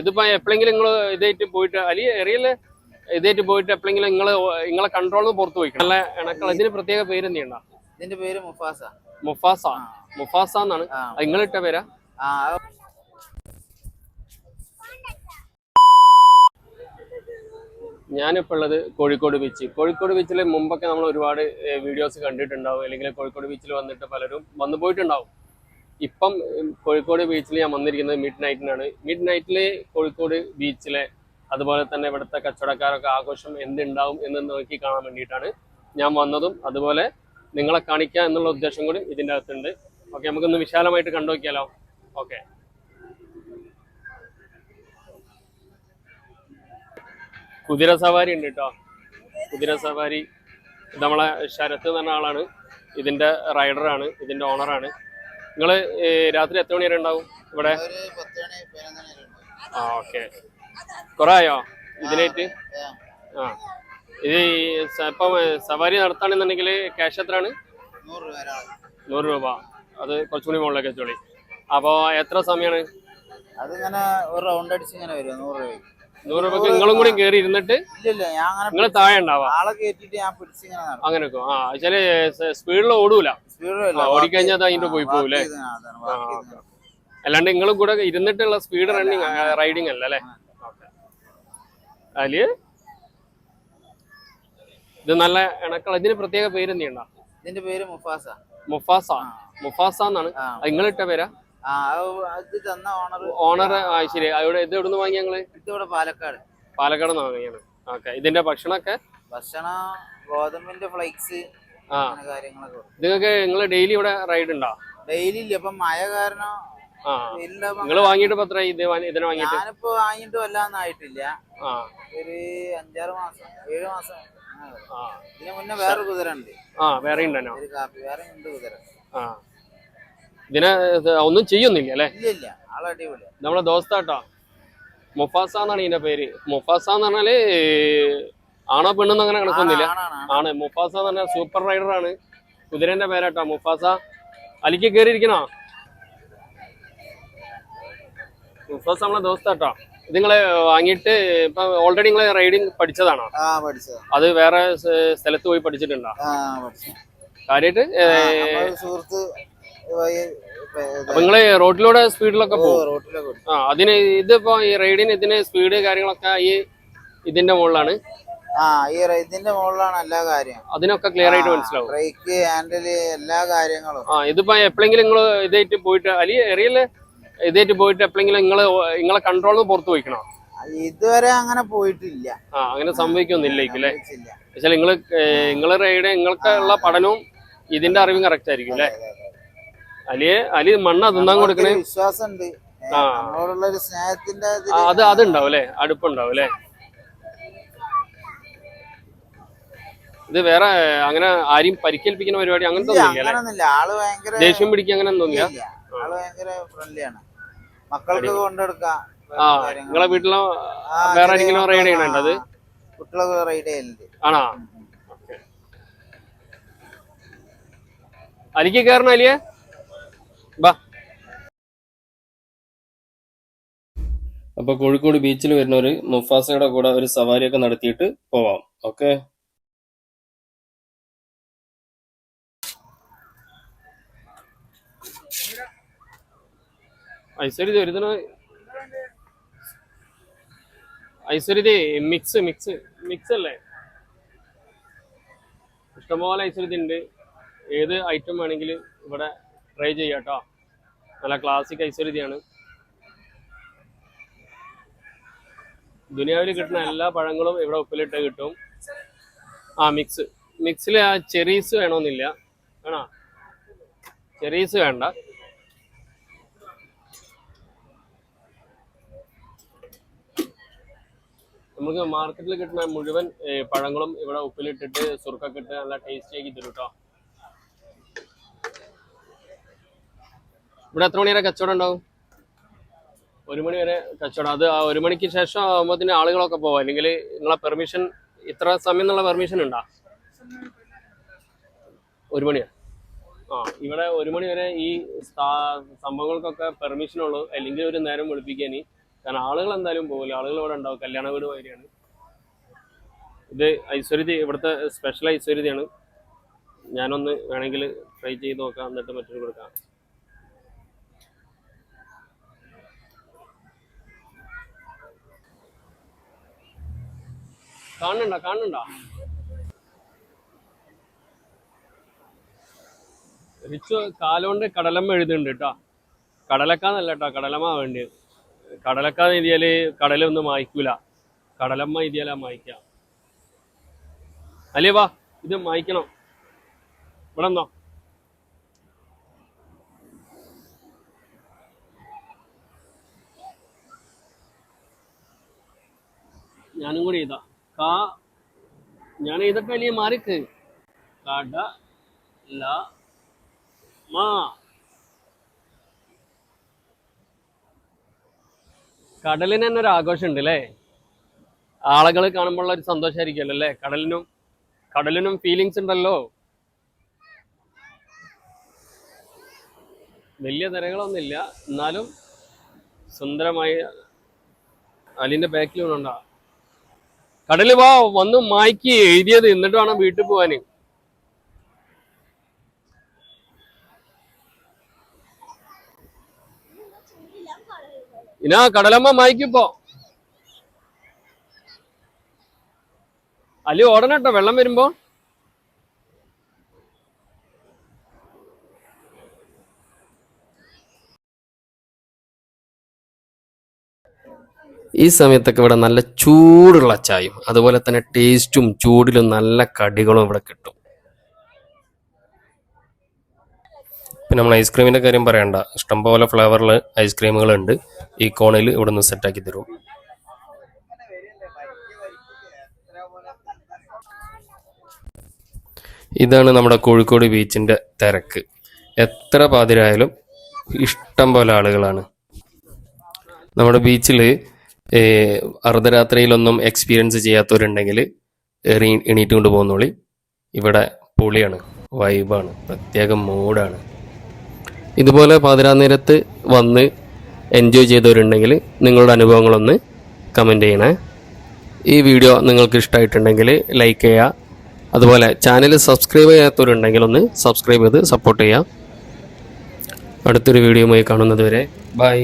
ഇതിപ്പോ എപ്പോഴെങ്കിലും നിങ്ങൾ ഇതായിട്ട് പോയിട്ട് അല്ലെങ്കിൽ എറിയൽ ഇതായിട്ട് പോയിട്ട് എപ്പോഴെങ്കിലും നിങ്ങൾ നിങ്ങളെ കൺട്രോൾ പുറത്തു പുറത്ത് പോയി നല്ല ഇണക്കൾ ഇതിന് പ്രത്യേക പേര് എന്തെയ്യണ്ട ഇതിന്റെ പേര് മുഫാസ. മുഫാസ? മുഫാസ എന്നാണ്. നിങ്ങളിട്ട പേരാ? ഞാനിപ്പോ ഞാനിപ്പോൾ ഉള്ളത് കോഴിക്കോട് ബീച്ച് കോഴിക്കോട് ബീച്ചിൽ മുമ്പൊക്കെ നമ്മൾ ഒരുപാട് വീഡിയോസ് കണ്ടിട്ടുണ്ടാവും. അല്ലെങ്കിൽ കോഴിക്കോട് ബീച്ചിൽ വന്നിട്ട് പലരും വന്നു പോയിട്ടുണ്ടാവും. ഇപ്പം കോഴിക്കോട് ബീച്ചിൽ ഞാൻ വന്നിരിക്കുന്നത് മിഡ് നൈറ്റിനാണ് മിഡ് നൈറ്റിൽ കോഴിക്കോട് ബീച്ചിലെ അതുപോലെ തന്നെ ഇവിടുത്തെ കച്ചവടക്കാരൊക്കെ ആഘോഷം എന്തുണ്ടാവും എന്ന് നോക്കി കാണാൻ വേണ്ടിയിട്ടാണ് ഞാൻ വന്നതും. അതുപോലെ നിങ്ങളെ കാണിക്കുക എന്നുള്ള ഉദ്ദേശം കൂടി ഇതിന്റെ അകത്തുണ്ട്. ഓക്കെ നമുക്കൊന്ന് വിശാലമായിട്ട് കണ്ടു നോക്കിയാലോ? ഓക്കെ കുതിര സവാരി ഉണ്ട് കേട്ടോ കുതിര സവാരി നമ്മളെ ശരത്ത് എന്ന ആളാണ്. ഇതിന്റെ റൈഡറാണ് ഇതിന്റെ ഓണറാണ് നിങ്ങൾ രാത്രി എത്ര മണി വരെ ഉണ്ടാവും. ഇവിടെ. ആ ഓക്കെ. കുറെ ആയോ ഇതിനായിട്ട്? ആ, ഇത് ഇപ്പം സവാരി നടത്താണെന്നുണ്ടെങ്കിൽ ക്യാഷ് എത്രയാണ്? നൂറ് രൂപ ഒരാൾ. നൂറ് രൂപ. അത് കുറച്ചുകൂടി മുകളിലേക്ക് എത്തുള്ളി അപ്പോൾ എത്ര സമയമാണ് അതിങ്ങനെ ഒരു റൗണ്ട് അടിച്ച് ഇങ്ങനെ വരും നൂറ് രൂപ നൂറ് രൂപക്ക് നിങ്ങളും കൂടി കയറി ഇരുന്നിട്ട് നിങ്ങൾ താഴെ ഉണ്ടാവാം. ആളെ കേറ്റിട്ട് ഞാൻ പിടിച്ച് ഇങ്ങനെ നടക്കും ആ ചില സ്പീഡിൽ ഓടൂല. ഓടിക്കഴിഞ്ഞാൽ അത് അതിന്റെ പോയി പോകൂലേ അല്ലാണ്ട് നിങ്ങളും കൂടെ ഇരുന്നിട്ടുള്ള സ്പീഡ് റണ്ണിങ് റൈഡിങ് അല്ല അല്ലേ? അതിൽ ഇത് നല്ല ഇണക്കൾ ഇതിന് പ്രത്യേക പേര് എന്തെയ്യണ്ട ഇതിന്റെ പേര് മുഫാസ. മുഫാസ. മുഫാസ എന്നാണ്. നിങ്ങളിട്ട പേരാ? ഓണർ ശരി. അവിടെ ഇത് എവിടുന്ന് വാങ്ങി ഞങ്ങൾ ഇതിവിടെ പാലക്കാട്. പാലക്കാട് നിന്ന് വാങ്ങിയാണ്. ഓക്കെ. ഇതിന്റെ ഭക്ഷണമൊക്കെ? ഭക്ഷണം ഗോതമ്പിന്റെ ഫ്ലൈക്സ് കാര്യങ്ങളൊക്കെ. നിങ്ങൾക്ക് നിങ്ങൾ ഡെയിലി ഇവിടെ റൈഡ് ഉണ്ടോ? ഡെയിലി ഇല്ല. ഇപ്പൊ മഴ കാരണം നിങ്ങൾ വാങ്ങിയിട്ട് ഇപ്പൊ എത്ര ഇത് ഇതിനെ വാങ്ങിയിട്ട്? ഞാനിപ്പോ വാങ്ങിട്ട് വല്ലാതൊന്നും ആയിട്ടില്ല. ഒരു അഞ്ചാറ് മാസം ഏഴ് മാസം. ഇതിനു മുന്നേ വേറെ കുതിര ഉണ്ട് ആ വേറെ കാപ്പി വേറെ ഉണ്ട് കുതിര. ആ. ഇതിനെ ഒന്നും ചെയ്യുന്നില്ല അല്ലേ? നമ്മളെ ദോസ്താട്ടോ. മുഫാസ എന്നാണ് ഇതിന്റെ പേര്. മുഫാസ എന്ന് പറഞ്ഞാൽ ആണോ പെണ്ണെന്ന് അങ്ങനെ കണക്കൊന്നുമില്ല ആണ്. മുഫാസ എന്ന് പറഞ്ഞാൽ സൂപ്പർ റൈഡർ ആണ് കുതിരന്റെ പേരാട്ടോ മുഫാസ. അലിക്ക് കയറിയിരിക്കണോ മുഫാസ നമ്മളെ ദോസ്താട്ടോ. ഇത് നിങ്ങൾ വാങ്ങിയിട്ട് ഇപ്പൊ ഓൾറെഡി നിങ്ങൾ റൈഡിങ് പഠിച്ചതാണോ? അത് വേറെ സ്ഥലത്ത് പോയി പഠിച്ചിട്ടുണ്ടോ? കാര്യമായിട്ട് നിങ്ങൾ റോഡിലൂടെ സ്പീഡിലൊക്കെ പോകും. ആ അതിന് ഇതിപ്പോ ഈ റൈഡിന് ഇതിന് സ്പീഡ് കാര്യങ്ങളൊക്കെ ഈ ഇതിന്റെ മുകളിലാണ്. ആ ഈ ഇതിന്റെ മുകളിലാണ് എല്ലാ കാര്യം അതിനൊക്കെ ക്ലിയർ ആയിട്ട് മനസ്സിലാവും. ബ്രേക്ക് ഹാൻഡിൽ എല്ലാ കാര്യങ്ങളും. ആ ഇതിപ്പോ എപ്പോഴെങ്കിലും നിങ്ങൾ ഇതായിട്ട് പോയിട്ട് അല്ലെങ്കിൽ എറിയൽ ഇതായിട്ട് പോയിട്ട് എപ്പോഴെങ്കിലും നിങ്ങൾ നിങ്ങളെ കൺട്രോളിൽ പുറത്തു പോയിക്കണോ? ഇതുവരെ അങ്ങനെ പോയിട്ടില്ല. ആ അങ്ങനെ സംഭവിക്കൊന്നില്ല അല്ലേ നിങ്ങളെ പക്ഷെ നിങ്ങൾ നിങ്ങൾ റൈഡ് നിങ്ങൾക്കുള്ള പഠനവും ഇതിന്റെ അറിവും കറക്റ്റ് ആയിരിക്കും അല്ലേ? അലിയെ അലി മണ്ണ് തിന്നാൻ കൊടുക്കണേ? വിശ്വാസമുണ്ട്. നമ്മളോടുള്ള ഒരു സ്നേഹത്തിന്റെ അത് അതുണ്ടാവും അല്ലെ അടുപ്പുണ്ടാവും അല്ലെ? ഇത് വേറെ അങ്ങനെ ആരെയും പരിക്കേൽപ്പിക്കുന്ന പരിപാടി അങ്ങനത്തെ ഒന്നുമില്ല ദേഷ്യം പിടിക്കുക അങ്ങനെ ഒന്നുമില്ല? ഇല്ല. ആൾ ഭയങ്കര ഫ്രണ്ട്ലിയാണ് മക്കൾക്ക് കൊണ്ടെടുക്കാം ആ നിങ്ങളെ വീട്ടിലോ വേറെ ആരെങ്കിലും റൈഡ് ചെയ്യണുണ്ടോ അത്? കുട്ടികളൊക്കെ റൈഡ് ചെയ്യലുണ്ട്. ആണോ? അലിക്ക് കയറണ അലിയെ? ബാ അപ്പൊ കോഴിക്കോട് ബീച്ചിൽ വരുന്നവർ മുഫാസയുടെ കൂടെ ഒരു സവാരിയൊക്കെ നടത്തിയിട്ട് പോവാം. ഓക്കെ? ഐശ്വര്യതേ മിക്സ് മിക്സ് മിക്സ് അല്ലേ? ഇഷ്ടംപോലെ ഐശ്വര്യത ഉണ്ട്. ഏത് ഐറ്റം വേണമെങ്കിലും ഇവിടെ ട്രൈ ചെയ്യാം കേട്ടോ നല്ല ക്ലാസിക് ഐശ്വര്യതയാണ് ദുനിയാവിൽ കിട്ടുന്ന എല്ലാ പഴങ്ങളും ഇവിടെ ഉപ്പിലിട്ട് കിട്ടും. ആ മിക്സ് മിക്സിൽ ആ ചെറീസ് വേണമെന്നില്ല വേണോ ചെറീസ് വേണ്ട. നമുക്ക് മാർക്കറ്റിൽ കിട്ടുന്ന മുഴുവൻ പഴങ്ങളും ഇവിടെ ഉപ്പിലിട്ടിട്ട് സുർക്കൊക്കെ ഇട്ട് നല്ല ടേസ്റ്റി ആക്കി തരും കേട്ടോ ഇവിടെ എത്ര മണി വരെ കച്ചവടം ഉണ്ടാവും? ഒരു മണി വരെ കച്ചവടം. അത് ആ ഒരു മണിക്ക് ശേഷം ആകുമ്പോഴത്തേന് ആളുകളൊക്കെ പോവാം. അല്ലെങ്കിൽ നിങ്ങളെ പെർമിഷൻ ഇത്ര സമയം എന്നുള്ള പെർമിഷൻ ഉണ്ടോ? ഒരു മണിയാ. ആ ഇവിടെ ഒരു മണി വരെ ഈ സംഭവങ്ങൾക്കൊക്കെ പെർമിഷൻ ഉള്ളൂ. അല്ലെങ്കിൽ ഒരു നേരം വിളിപ്പിക്കാൻ കാരണം ആളുകൾ എന്തായാലും പോകില്ല ആളുകൾ ഇവിടെ ഉണ്ടാവും. കല്യാണ വീട് മാതിരിയാണ്. ഇത് ഐശ്വര്യതി ഇവിടുത്തെ സ്പെഷ്യൽ ഐശ്വര്യതയാണ്. ഞാനൊന്ന് വേണമെങ്കിൽ ട്രൈ ചെയ്ത് നോക്കാം. എന്നിട്ട് മറ്റൊരു കൊടുക്കാം. കാണുന്നുണ്ടോ? കാണുന്നുണ്ടോ? റിച്ചു കാലോണ്ട് കടലമ്മ എഴുതുന്നുണ്ട് കേട്ടോ കടലക്കാന്നല്ല കേട്ടോ കടലമ്മ വേണ്ടി കടലക്കാന്ന് എഴുതിയാൽ കടലൊന്നും മായ്ക്കൂല. കടലമ്മ എഴുതിയാലാ മായ്ക്കാം. അല്ലേ വാ ഇത് മായ്ക്കണം. ഇവിടെ നിന്നോ ഞാനും കൂടി എഴുതാ. കാ ഞാൻ എഴുതട്ടെ വലിയ മാറിക്ക്. കട ല മാ. കടലിന് തന്നെ ഒരു ആഘോഷമുണ്ട് അല്ലേ ആളുകൾ കാണുമ്പോൾ ഒരു സന്തോഷമായിരിക്കുമല്ലോ അല്ലേ കടലിനും കടലിനും ഫീലിങ്സ് ഉണ്ടല്ലോ. വലിയ തിരകളൊന്നുമില്ല. എന്നാലും സുന്ദരമായ അലിന്റെ ഉണ്ടാ കടൽ വാ വന്ന് മായ്ക്ക് എഴുതിയത് എന്നിട്ട് വേണം വീട്ടിൽ പോവാന്. ഇനാ കടലമ്മ മായ്ക്കിപ്പോ അല്ലി ഓടണട്ടോ വെള്ളം വരുമ്പോ. ഈ സമയത്തൊക്കെ ഇവിടെ നല്ല ചൂടുള്ള ചായയും അതുപോലെ തന്നെ ടേസ്റ്റും ചൂടിലും നല്ല കടികളും ഇവിടെ കിട്ടും. പിന്നെ നമ്മൾ ഐസ്ക്രീമിന്റെ കാര്യം പറയണ്ട. ഇഷ്ടംപോലെ ഫ്ലേവറിൽ ഐസ്ക്രീമുകളുണ്ട്. ഈ കോണിൽ ഇവിടെ നിന്ന് സെറ്റാക്കി തരും. ഇതാണ് നമ്മുടെ കോഴിക്കോട് ബീച്ചിന്റെ തിരക്ക്. എത്ര പാതിരായാലും ഇഷ്ടം പോലെ ആളുകളാണ്. നമ്മുടെ ബീച്ചിൽ അർദ്ധരാത്രിയിലൊന്നും എക്സ്പീരിയൻസ് ചെയ്യാത്തവരുണ്ടെങ്കിൽ എറി എണീറ്റ് കൊണ്ട് പോകുന്നോളി. ഇവിടെ പൊളിയാണ് വൈബാണ് പ്രത്യേക മൂഡാണ് ഇതുപോലെ പാതിരാനേരത്ത് വന്ന് എൻജോയ് ചെയ്തവരുണ്ടെങ്കിൽ നിങ്ങളുടെ അനുഭവങ്ങളൊന്ന് കമന്റ് ചെയ്യണേ. ഈ വീഡിയോ നിങ്ങൾക്ക് ഇഷ്ടമായിട്ടുണ്ടെങ്കിൽ ലൈക്ക് ചെയ്യുക. അതുപോലെ ചാനൽ സബ്സ്ക്രൈബ് ചെയ്യാത്തവരുണ്ടെങ്കിൽ ഒന്ന് സബ്സ്ക്രൈബ് ചെയ്ത് സപ്പോർട്ട് ചെയ്യുക. അടുത്തൊരു വീഡിയോയുമായി കാണുന്നത് വരെ ബൈ